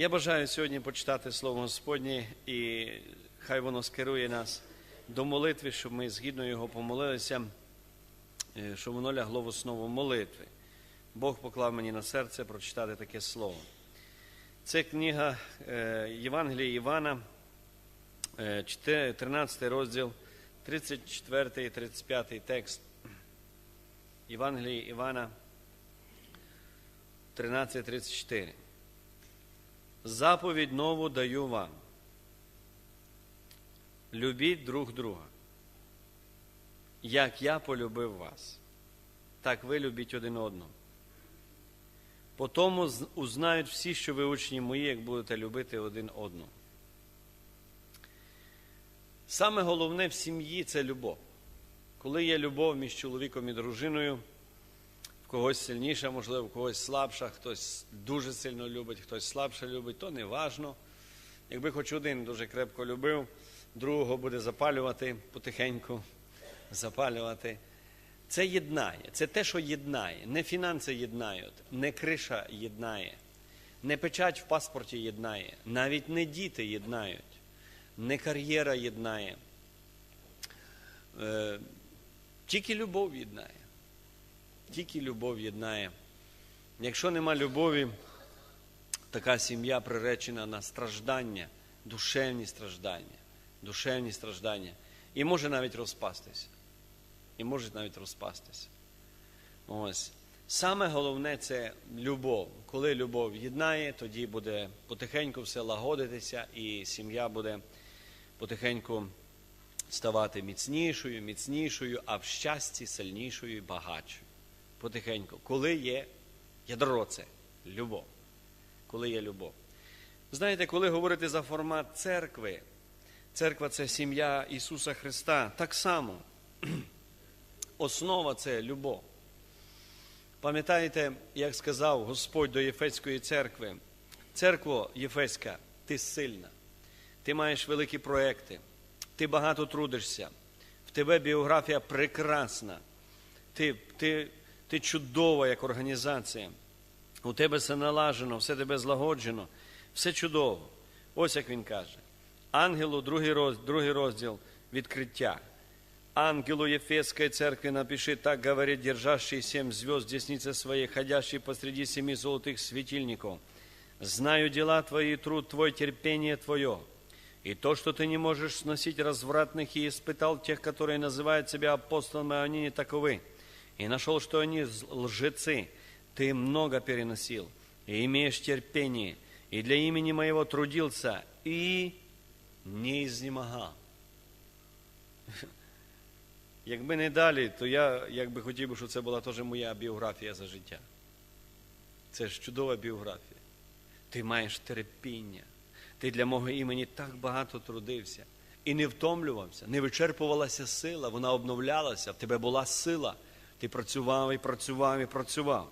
Я бажаю сьогодні почитати Слово Господнє, і хай воно скерує нас до молитви, щоб ми згідно його помолилися, е, щоб воно лягло в основу молитви. Бог поклав мені на серце прочитати таке слово. Це книга е, Євангелія Івана, е, 4 13 розділ, 34 і 35 текст. Євангелія Івана 13.34. Заповідь нову даю вам. Любіть друг друга. Як я полюбив вас, так ви любіть один одного. По тому узнають всі, що ви учні мої, як будете любити один одного. Саме головне в сім'ї це любов. Коли є любов між чоловіком і дружиною, когось сильніша, можливо, когось слабша, хтось дуже сильно любить, хтось слабше любить, то не важно. Якби хоч один дуже крепко любив, другого буде запалювати потихеньку, запалювати. Це єднає, це те, що єднає. Не фінанси єднають, не криша єднає, не печать в паспорті єднає, навіть не діти єднають, не кар'єра єднає. Е, тільки любов єднає. Тільки любов єднає. Якщо нема любові, така сім'я приречена на страждання, душевні страждання, душевні страждання. І може навіть розпастися. І може навіть розпастися. Ось. Саме головне це любов. Коли любов єднає, тоді буде потихеньку все лагодитися, і сім'я буде потихеньку ставати міцнішою, міцнішою, а в щасті сильнішою і багатшою. Потихеньку. Коли є ядро це любов. Коли є любов. Знаєте, коли говорити за формат церкви, церква це сім'я Ісуса Христа, так само основа це любов. Пам'ятаєте, як сказав Господь до Єфеської церкви, церква Єфеська, ти сильна, ти маєш великі проекти, ти багато трудишся, в тебе біографія прекрасна, ти, ти, ти чудова як організація, у тебе все налажено, все тебе злагоджено, все чудово. Ось як він каже. Ангелу, другий розділ, другий розділ відкриття. Ангелу Ефесской церкви напиши, так говорит держащий семь звезд в деснице своей, ходящий посреди семи золотых светильников. Знаю дела твои, труд твой, терпение твое. И то, что ты не можешь сносить развратных, и испытал тех, которые называют себя апостолами, а они не таковы. И нашел, что они лжецы. Ты много переносил, и имеешь терпение, и для имени моего трудился, и не изнемогал. Якби не далі, то я якби хотів би, щоб це була теж моя біографія за життя. Це ж чудова біографія. Ти маєш терпіння. Ти для мого імені так багато трудився і не втомлювався, не вичерпувалася сила, вона обновлялася, в тебе була сила. Ти працював і працював і працював.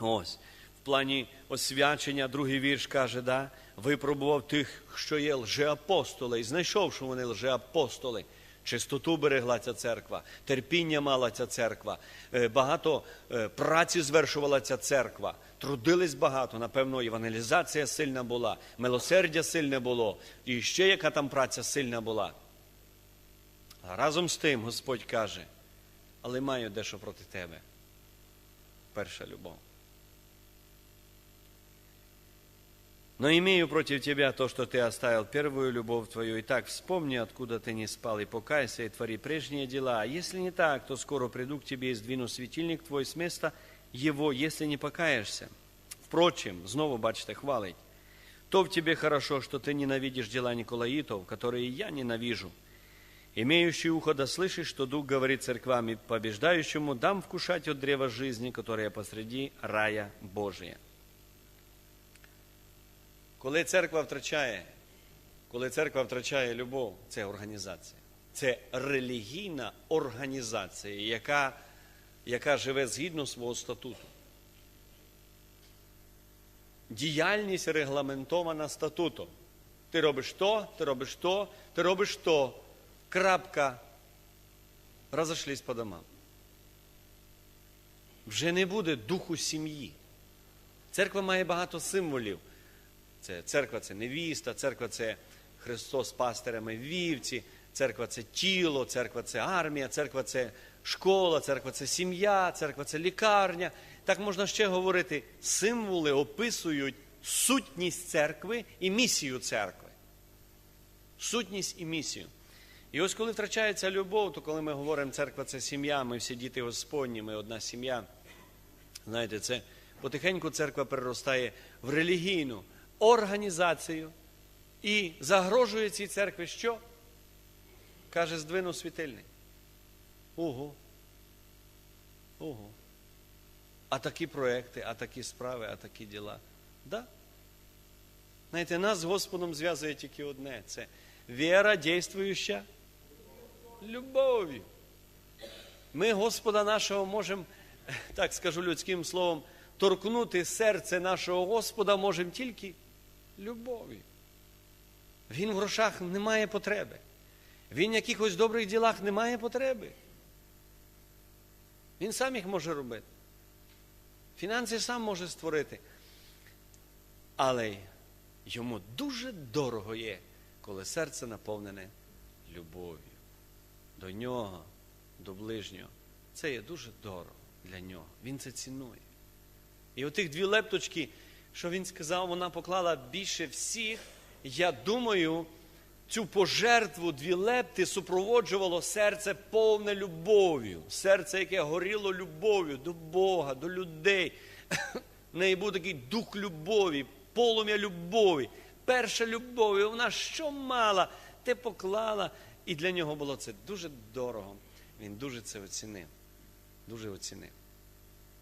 Ось. В плані освячення, другий вірш каже, да, випробував тих, що є лжеапостоли, і знайшов, що вони лжеапостоли. Чистоту берегла ця церква, терпіння мала ця церква, е, багато е, праці звершувала ця церква, трудились багато, напевно, евангелізація сильна була, милосердя сильне було, і ще яка там праця сильна була. А разом з тим Господь каже, але маю дещо проти тебе. Перша любов. Но имею против тебя то, что ты оставил первую любовь твою. Итак, вспомни, откуда ты не спал, и покайся, и твори прежние дела. А если не так, то скоро приду к тебе и сдвину светильник твой с места его, если не покаешься. Впрочем, снова, бачите, хвалить. То в тебе хорошо, что ты ненавидишь дела Николаитов, которые я ненавижу. Имеющий ухо да слышит, что Дух говорит церквам и побеждающему, дам вкушать от древа жизни, которое посреди рая Божия. Коли церква втрачає, коли церква втрачає любов, це організація. Це релігійна організація, яка, яка живе згідно свого статуту. Діяльність регламентована статутом. Ти робиш то, ти робиш то, ти робиш то. Крапка. Розійшлись по домам. Вже не буде духу сім'ї. Церква має багато символів. Це церква це невіста, церква це Христос з пастирями вівці, церква це тіло, церква це армія, церква це школа, церква це сім'я, церква це лікарня. Так можна ще говорити. Символи описують сутність церкви і місію церкви. Сутність і місію. І ось коли втрачається любов, то коли ми говоримо, церква це сім'я, ми всі діти Господні, ми одна сім'я. Знаєте, це потихеньку церква переростає в релігійну організацію і загрожує цій церкві що? Каже, здвину світильник. Ого. Ого. А такі проекти, а такі справи, а такі діла. Да? Знаєте, нас з Господом зв'язує тільки одне це віра, дійствуюча любов'ю. Ми Господа нашого можемо, так скажу людським словом, торкнути серце нашого Господа можемо тільки любов'ю. Він в грошах не має потреби. Він в якихось добрих ділах не має потреби. Він сам їх може робити. Фінанси сам може створити. Але йому дуже дорого є, коли серце наповнене любов'ю до нього, до ближнього. Це є дуже дорого для нього. Він це цінує. І отих дві лепточки, що він сказав, вона поклала більше всіх. Я думаю, цю пожертву дві лепти супроводжувало серце повне любов'ю, серце, яке горіло любов'ю до Бога, до людей. В неї був такий дух любові, полум'я любові, перша любов. І вона що мала, те поклала. І для нього було це дуже дорого. Він дуже це оцінив. Дуже оцінив.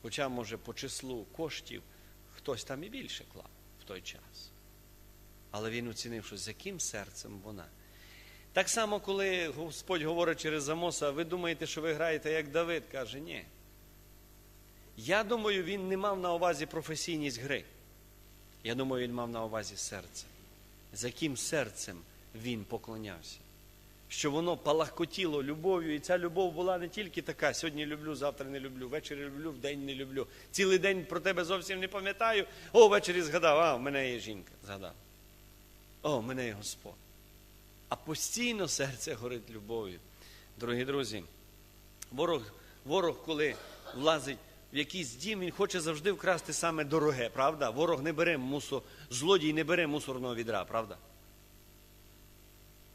Хоча, може, по числу коштів хтось там і більше клав в той час. Але він оцінив, що з яким серцем вона. Так само, коли Господь говорить через Амоса, ви думаєте, що ви граєте як Давид, каже, ні. Я думаю, він не мав на увазі професійність гри. Я думаю, він мав на увазі серце. З яким серцем він поклонявся. Що воно палахкотіло любов'ю, і ця любов була не тільки така, сьогодні люблю, завтра не люблю, ввечері люблю, вдень не люблю. Цілий день про тебе зовсім не пам'ятаю. О, ввечері згадав, а, в мене є жінка, згадав. О, в мене є Господь. А постійно серце горить любов'ю. Дорогі друзі, ворог, ворог, коли влазить в якийсь дім, він хоче завжди вкрасти саме дороге, правда? Ворог не бере мусор, злодій не бере мусорного відра, правда?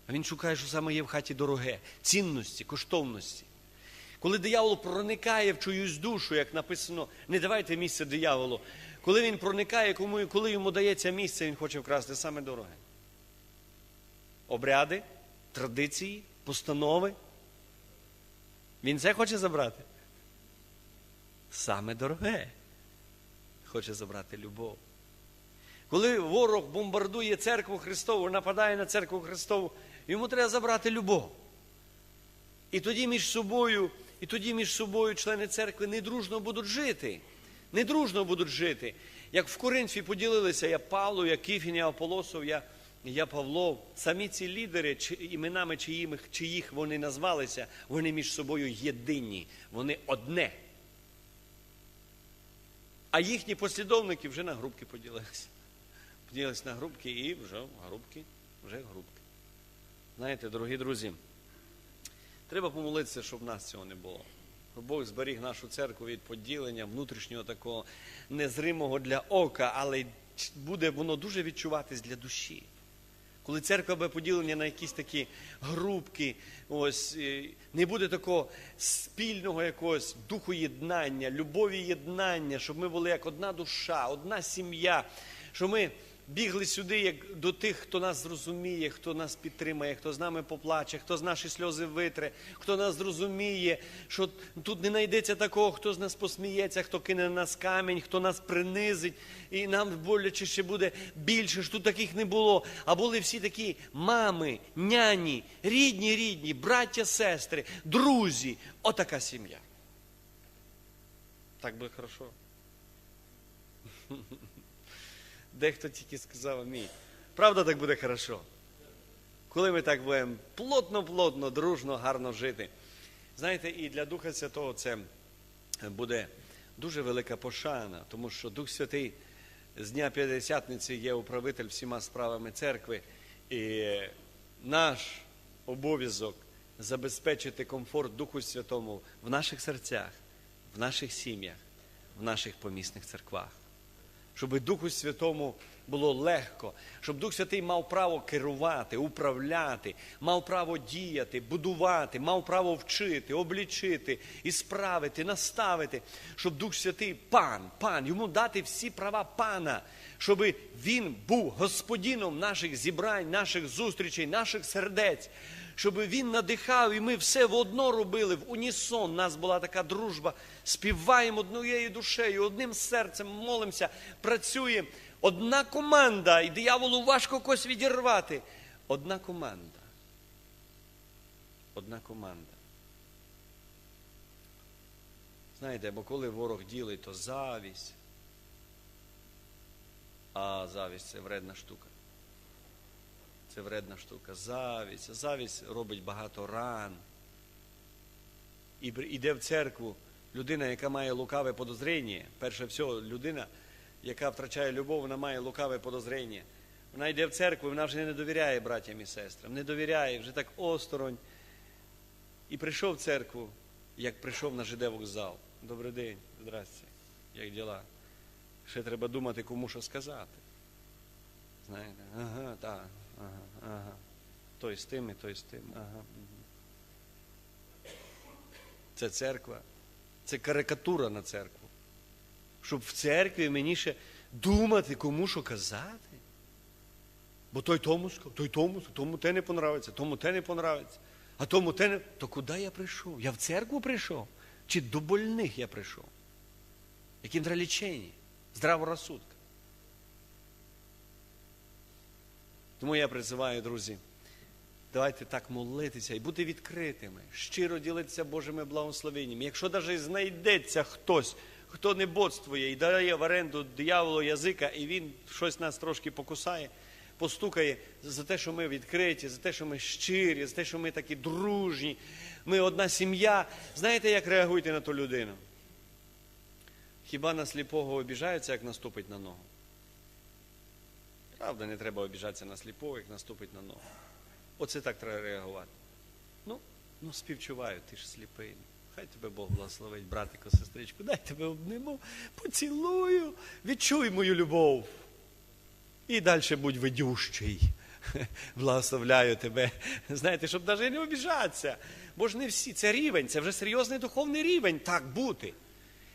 А він шукає, що саме є в хаті дороге, цінності, коштовності. Коли диявол проникає в чиюсь душу, як написано, не давайте місце дияволу. Коли він проникає, кому, коли йому дається місце, він хоче вкрасти саме дороге. Обряди, традиції, постанови. Він це хоче забрати. Саме дороге. Хоче забрати любов. Коли ворог бомбардує церкву Христову, нападає на церкву Христову, йому треба забрати любов. І тоді між собою, і тоді між собою члени церкви недружно будуть жити. Недружно будуть жити. Як в Коринфі поділилися я Павло, я Кіфін, я Аполосов, я, я Павлов. Самі ці лідери, чи, іменами чиїх, чиїх вони назвалися, вони між собою єдині, вони одне. А їхні послідовники вже на групки поділилися. Поділилися на групки і вже групки, вже групки. Знаєте, дорогі друзі, треба помолитися, щоб в нас цього не було. Бог зберіг нашу церкву від поділення внутрішнього такого незримого для ока, але буде воно дуже відчуватись для душі. Коли церква буде поділення на якісь такі групки, ось не буде такого спільного якогось духу єднання, любові єднання, щоб ми були як одна душа, одна сім'я, що ми бігли сюди як до тих, хто нас зрозуміє, хто нас підтримає, хто з нами поплаче, хто з наші сльози витре, хто нас зрозуміє, що тут не знайдеться такого, хто з нас посміється, хто кине на нас камінь, хто нас принизить, і нам боляче ще буде більше, що тут таких не було. А були всі такі мами, няні, рідні, рідні, браття, сестри, друзі. Отака сім'я. Так буде хорошо. Дехто тільки сказав амінь. Правда, так буде хорошо. Коли ми так будемо плотно-плотно, дружно, гарно жити. Знаєте, і для Духа Святого це буде дуже велика пошана, тому що Дух Святий з Дня П'ятдесятниці є управитель всіма справами церкви. І наш обов'язок забезпечити комфорт Духу Святому в наших серцях, в наших сім'ях, в наших помісних церквах. Щоб Духу Святому було легко, щоб Дух Святий мав право керувати, управляти, мав право діяти, будувати, мав право вчити, облічити, ісправити, наставити, щоб Дух Святий пан, пан, йому дати всі права пана, щоб він був господином наших зібрань, наших зустрічей, наших сердець. Щоб він надихав, і ми все водно робили в унісон. У нас була така дружба. Співаємо однією душею, одним серцем, молимося, працюємо. Одна команда, і дияволу важко когось відірвати. Одна команда. Одна команда. Знаєте, бо коли ворог ділить, то завість. А завість це вредна штука. Це вредна штука. Завість. Завість робить багато ран. І йде в церкву людина, яка має лукаве подозріння. Перше всього, людина, яка втрачає любов, вона має лукаве подозріння. Вона йде в церкву, вона вже не довіряє братям і сестрам, не довіряє, вже так осторонь. І прийшов в церкву, як прийшов на ЖД вокзал. Добрий день, здрасте, як діла? Ще треба думати, кому що сказати. Знаєте, ага, так, ага, ага. Той з тим і той з тим. Ага. Це церква. Це карикатура на церкву. Щоб в церкві мені ще думати, кому що казати. Бо той тому сказав, той тому, тому те не понравиться, тому те не понравиться, а тому те не. То куди я прийшов? Я в церкву прийшов? Чи до больних я прийшов? Яким треба лічення? Здраво Тому я призиваю, друзі, давайте так молитися і бути відкритими, щиро ділитися Божими благословеннями. Якщо навіть знайдеться хтось, хто не бодствує і дає в оренду дияволу язика, і він щось нас трошки покусає, постукає за те, що ми відкриті, за те, що ми щирі, за те, що ми такі дружні, ми одна сім'я. Знаєте, як реагуйте на ту людину? Хіба на сліпого обіжаються, як наступить на ногу? Правда, не треба обіжатися на сліпого, як наступить на ногу. Оце так треба реагувати. Ну, ну співчуваю, ти ж сліпий. Хай тебе Бог благословить, братику, сестричку, дай тебе обниму, поцілую, відчуй мою любов. І далі будь ведющий. Благословляю тебе. Знаєте, щоб навіть не обіжатися. Бо ж не всі, це рівень, це вже серйозний духовний рівень так бути.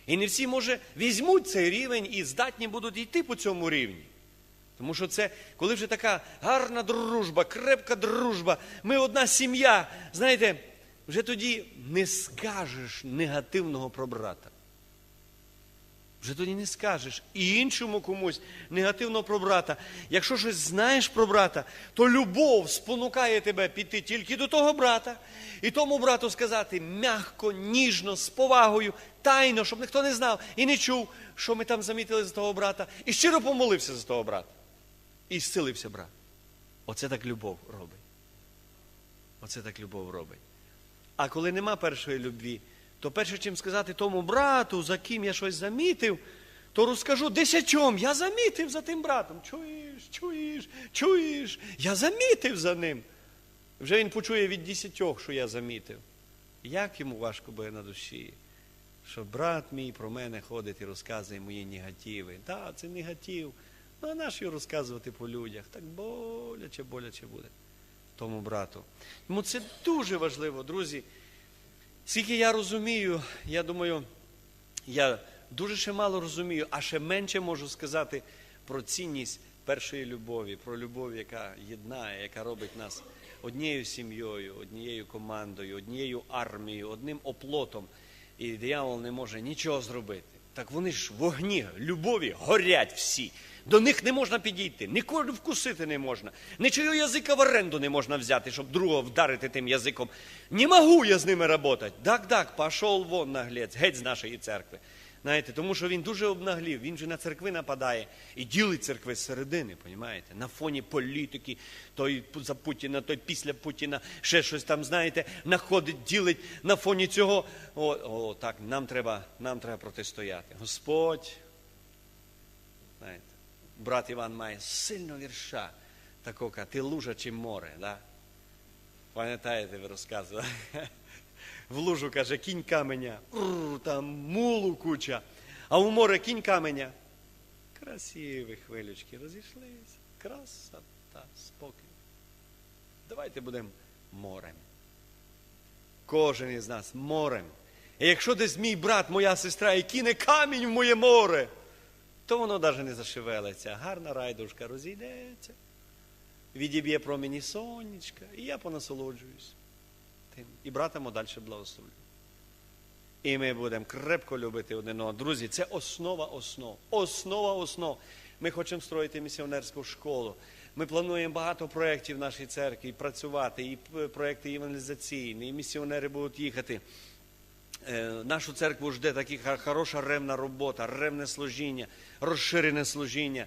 І не всі, може, візьмуть цей рівень і здатні будуть йти по цьому рівні. Тому що це, коли вже така гарна дружба, крепка дружба, ми одна сім'я, знаєте, вже тоді не скажеш негативного про брата. Вже тоді не скажеш і іншому комусь негативно про брата. Якщо щось знаєш про брата, то любов спонукає тебе піти тільки до того брата, і тому брату сказати м'яко, ніжно, з повагою, тайно, щоб ніхто не знав і не чув, що ми там замітили за того брата, і щиро помолився за того брата. І зцілився брат. Оце так любов робить. Оце так любов робить. А коли нема першої любві, то перше, чим сказати тому брату, за ким я щось замітив, то розкажу десятьом, я замітив за тим братом. Чуєш, чуєш, чуєш, я замітив за ним. Вже він почує від десятьох, що я замітив. Як йому важко буде на душі, що брат мій про мене ходить і розказує мої негативи. Да, це негатив. Ну, а наш його розказувати по людях? Так боляче, боляче буде тому брату. Тому це дуже важливо, друзі. Скільки я розумію, я думаю, я дуже ще мало розумію, а ще менше можу сказати про цінність першої любові, про любов, яка єднає, яка робить нас однією сім'єю, однією командою, однією армією, одним оплотом. І диявол не може нічого зробити. Так вони ж в огні любові горять всі. До них не можна підійти, ніколи вкусити не можна. Нічого язика в оренду не можна взяти, щоб другого вдарити тим язиком. Не можу я з ними працювати. Так, так, пішов вон наглець, геть з нашої церкви. Знаєте, Тому що він дуже обнаглів, він же на церкви нападає і ділить церкви з середини, розумієте? На фоні політики, той за Путіна, той після Путіна, ще щось там, знаєте, находить, ділить на фоні цього. О, о так, нам треба, нам треба протистояти. Господь, знаєте, брат Іван має сильно вірша, такого, ти лужа чи море. Да? Пам'ятаєте, ви розказували? В лужу каже, кінь каменя, Ур, там мулу куча, а у море кінь каменя. Красиві хвилючки розійшлися. Красота, спокій. Давайте будемо морем. Кожен із нас морем. І якщо десь мій брат, моя сестра і кине камінь в моє море, то воно навіть не зашевелиться. Гарна райдушка розійдеться, відіб'є промені сонечка, і я понасолоджуюсь тим. І братиму далі благословлю. І ми будемо крепко любити один одного. Друзі, це основа основ. Основа основ. Ми хочемо строїти місіонерську школу. Ми плануємо багато проєктів в нашій церкві працювати, і проєкти евангелізаційні, і місіонери будуть їхати. Е, Нашу церкву жде така хороша ревна робота, ревне служіння, розширене служіння.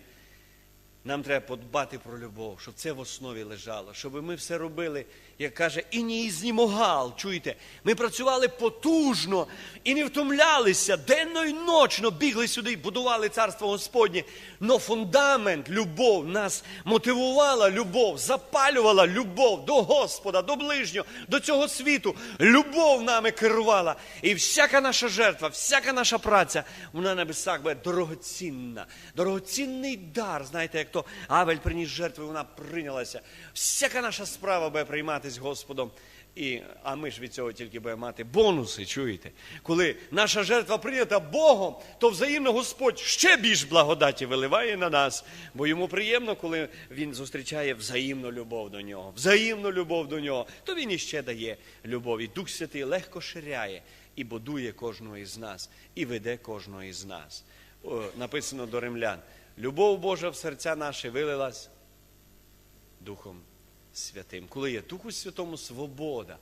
Нам треба подбати про любов, щоб це в основі лежало, щоб ми все робили, як каже, і не ізнімогал. Чуєте, ми працювали потужно і не втомлялися, денно і ночно бігли сюди і будували царство Господнє. Но фундамент, любов нас мотивувала любов, запалювала любов до Господа, до ближнього, до цього світу. Любов нами керувала. І всяка наша жертва, всяка наша праця, вона на небесах буде дорогоцінна. Дорогоцінний дар. Знаєте, як то Авель приніс жертву, вона прийнялася. Всяка наша справа буде прийматись Господом. І, а ми ж від цього тільки будемо мати бонуси, чуєте? Коли наша жертва прийнята Богом, то взаємно Господь ще більш благодаті виливає на нас, бо йому приємно, коли він зустрічає взаємну любов до нього, взаємну любов до нього, то він іще дає любов. І Дух Святий легко ширяє і будує кожного із нас, і веде кожного із нас. Написано до римлян: любов Божа в серця наші вилилась Духом Святим. Коли є Духу Святому свобода,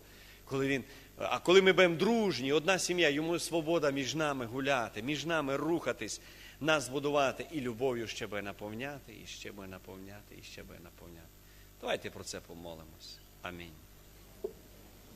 коли він, а коли ми будемо дружні, одна сім'я, йому свобода між нами гуляти, між нами рухатись, нас будувати і любов'ю ще буде наповняти, і ще буде наповняти, і ще буде наповняти. Давайте про це помолимось. Амінь.